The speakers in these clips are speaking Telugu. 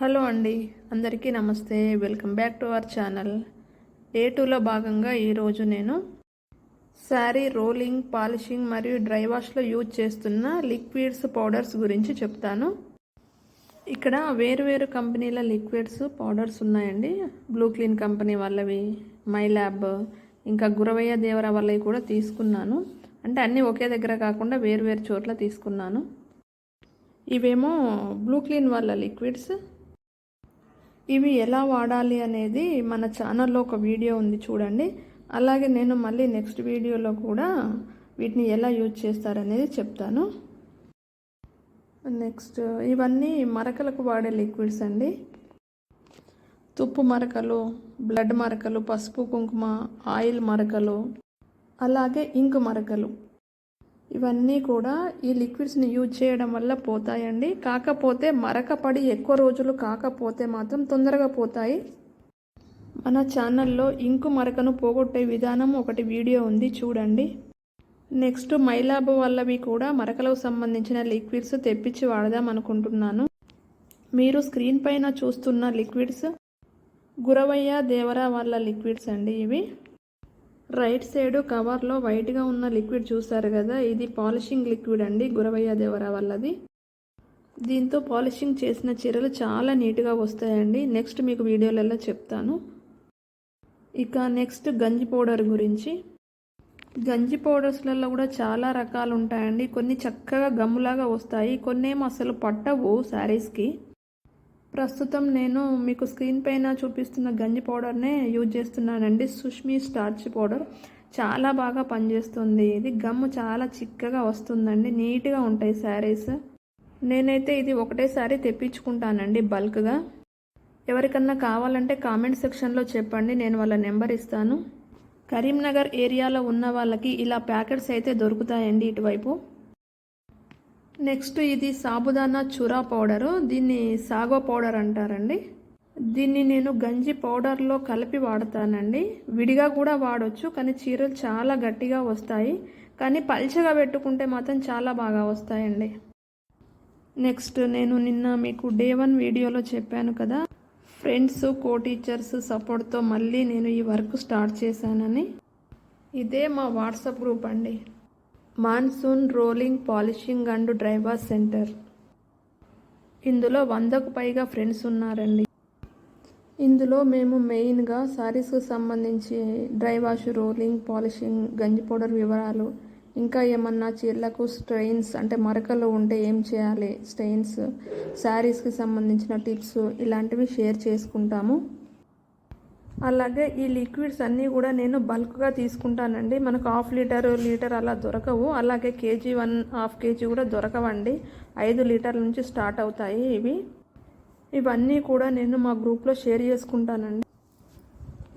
హలో అండి అందరికీ నమస్తే. Welcome back to our channel. Day టూలో భాగంగా ఈరోజు నేను శారీ రోలింగ్ పాలిషింగ్ మరియు డ్రై వాష్లో యూజ్ చేస్తున్న లిక్విడ్స్ పౌడర్స్ గురించి చెప్తాను. ఇక్కడ వేరు వేరు కంపెనీల లిక్విడ్స్ పౌడర్స్ ఉన్నాయండి. బ్లూ క్లీన్ కంపెనీ వాళ్ళవి మై ల్యాబ్ ఇంకా గురవయ్య దేవర వాళ్ళవి కూడా తీసుకున్నాను. అంటే అన్నీ ఒకే దగ్గర కాకుండా వేరు వేరు చోట్ల తీసుకున్నాను. ఇవేమో బ్లూ క్లీన్ వాళ్ళ లిక్విడ్స్ ఇవి ఎలా వాడాలి అనేది మన ఛానల్లో ఒక వీడియో ఉంది చూడండి. అలాగే నేను మళ్ళీ నెక్స్ట్ వీడియోలో కూడా వీటిని ఎలా యూజ్ చేస్తారనేది చెప్తాను. నెక్స్ట్ ఇవన్నీ మరకలకు వాడే లిక్విడ్స్ అండి. తుప్పు మరకలు బ్లడ్ మరకలు పసుపు కుంకుమ ఆయిల్ మరకలు అలాగే ఇంకు మరకలు. ఇవన్నీ కూడా ఈ లిక్విడ్స్ని యూజ్ చేయడం వల్ల పోతాయండి. కాకపోతే మరకపడి ఎక్కువ రోజులు కాకపోతే మాత్రం తొందరగా పోతాయి. మన ఛానల్లో ఇంకు మరకను పోగొట్టే విధానం ఒకటి వీడియో ఉంది చూడండి. నెక్స్ట్ మైలాబ్ వల్లవి కూడా మరకలకు సంబంధించిన లిక్విడ్స్ తెప్పించి వాడదాం అనుకుంటున్నాను. మీరు స్క్రీన్ పైన చూస్తున్న లిక్విడ్స్ గురవయ్య దేవరా వాళ్ళ లిక్విడ్స్ అండి ఇవి. రైట్ సైడ్ కవర్లో వైట్గా ఉన్న లిక్విడ్ చూసారు కదా ఇది పాలిషింగ్ లిక్విడ్ అండి గురవయ్య దేవర వల్లది దీంతో పాలిషింగ్ చేసిన చీరలు చాలా నీట్గా వస్తాయండి. నెక్స్ట్ మీకు వీడియోలలో చెప్తాను. ఇక నెక్స్ట్ గంజి పౌడర్ గురించి. గంజి పౌడర్స్లలో కూడా చాలా రకాలు ఉంటాయండి కొన్ని చక్కగా గమ్ములాగా వస్తాయి. కొన్ని ఏమో అసలు పట్టవు శారీస్కి. ప్రస్తుతం నేను మీకు స్క్రీన్ పైన చూపిస్తున్న గంజి పౌడర్నే యూజ్ చేస్తున్నానండి. సుష్మి స్టార్చ్ పౌడర్ చాలా బాగా పనిచేస్తుంది. ఇది గమ్ము చాలా చిక్కగా వస్తుందండి. నీట్గా ఉంటాయి శారీస్. నేనైతే ఇది ఒకటేసారి తెప్పించుకుంటానండి బల్క్గా. ఎవరికన్నా కావాలంటే కామెంట్ సెక్షన్లో చెప్పండి. నేను వాళ్ళ నెంబర్ ఇస్తాను. కరీంనగర్ ఏరియాలో ఉన్న వాళ్ళకి ఇలా ప్యాకెట్స్ అయితే దొరుకుతాయండి ఇటువైపు. నెక్స్ట్ ఇది సాబుదానా చురా పౌడరు. దీన్ని సాగో పౌడర్ అంటారండి. దీన్ని నేను గంజి పౌడర్లో కలిపి వాడతానండి. విడిగా కూడా వాడొచ్చు కానీ చీరలు చాలా గట్టిగా వస్తాయి. కానీ పల్చగా పెట్టుకుంటే మాత్రం చాలా బాగా వస్తాయండి. నెక్స్ట్ నేను నిన్న మీకు డే వన్ వీడియోలో చెప్పాను కదా. ఫ్రెండ్స్ కో టీచర్స్ సపోర్ట్తో మళ్ళీ నేను ఈ వర్క్ స్టార్ట్ చేశానని. ఇదే మా వాట్సాప్ గ్రూప్ అండి. Monsoon rolling polishing and driver centre. ఇందులో వందకు పైగా ఫ్రెండ్స్ ఉన్నారండి. ఇందులో మేము మెయిన్గా శారీస్కు సంబంధించి డ్రై వాష్ రోలింగ్ పాలిషింగ్ గంజి పౌడర్ వివరాలు ఇంకా ఏమన్నా చీరలకు స్ట్రెయిన్స్ అంటే మరకలు ఉంటే ఏం చేయాలి స్టెయిన్స్ శారీస్కి సంబంధించిన టిప్స్ ఇలాంటివి షేర్ చేసుకుంటాము. అలాగే ఈ లిక్విడ్స్ అన్నీ కూడా నేను బల్క్గా తీసుకుంటానండి. మనకు హాఫ్ లీటర్ లీటర్ అలా దొరకవు. అలాగే కేజీ వన్ హాఫ్ కేజీ కూడా దొరకవండి. ఐదు లీటర్ల నుంచి స్టార్ట్ అవుతాయి ఇవి. ఇవన్నీ కూడా నేను మా గ్రూప్లో షేర్ చేసుకుంటానండి.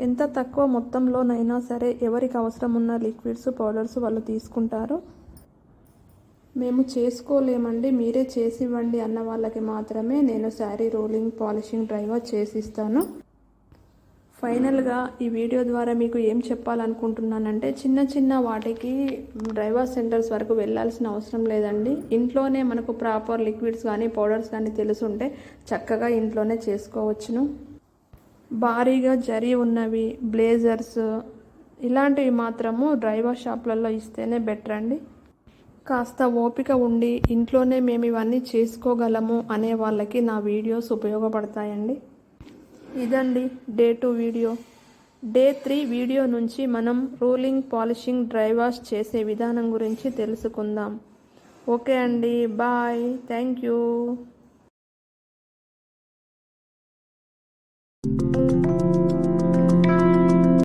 ఎంత తక్కువ మొత్తంలోనైనా సరే ఎవరికి అవసరం ఉన్న లిక్విడ్స్ పౌడర్స్ వాళ్ళు తీసుకుంటారు. మేము చేసుకోలేమండి. మీరే చేసి ఇవ్వండి అన్న వాళ్ళకి మాత్రమే నేను శారీ రోలింగ్ పాలిషింగ్ డ్రైవర్ చేసిస్తాను. ఫైనల్గా ఈ వీడియో ద్వారా మీకు ఏం చెప్పాలనుకుంటున్నానంటే చిన్న చిన్న వాటికి డ్రైవర్ సెంటర్స్ వరకు వెళ్ళాల్సిన అవసరం లేదండి. ఇంట్లోనే మనకు ప్రాపర్ లిక్విడ్స్ కానీ పౌడర్స్ కానీ తెలుసుంటే చక్కగా ఇంట్లోనే చేసుకోవచ్చును. భారీగా జరి ఉన్నవి బ్లేజర్స్ ఇలాంటివి మాత్రము డ్రైవర్ షాప్లలో ఇస్తేనే బెటర్ అండి. కాస్త ఓపిక ఉండి ఇంట్లోనే మేము ఇవన్నీ చేసుకోగలము అనే వాళ్ళకి నా వీడియోస్ ఉపయోగపడతాయండి. ఇదండి day two video. Day three video నుంచి మనం రోలింగ్ పాలిషింగ్ డ్రై వాష్ చేసే విధానం గురించి తెలుసుకుందాం. ఓకే అండి బాయ్. Thank you.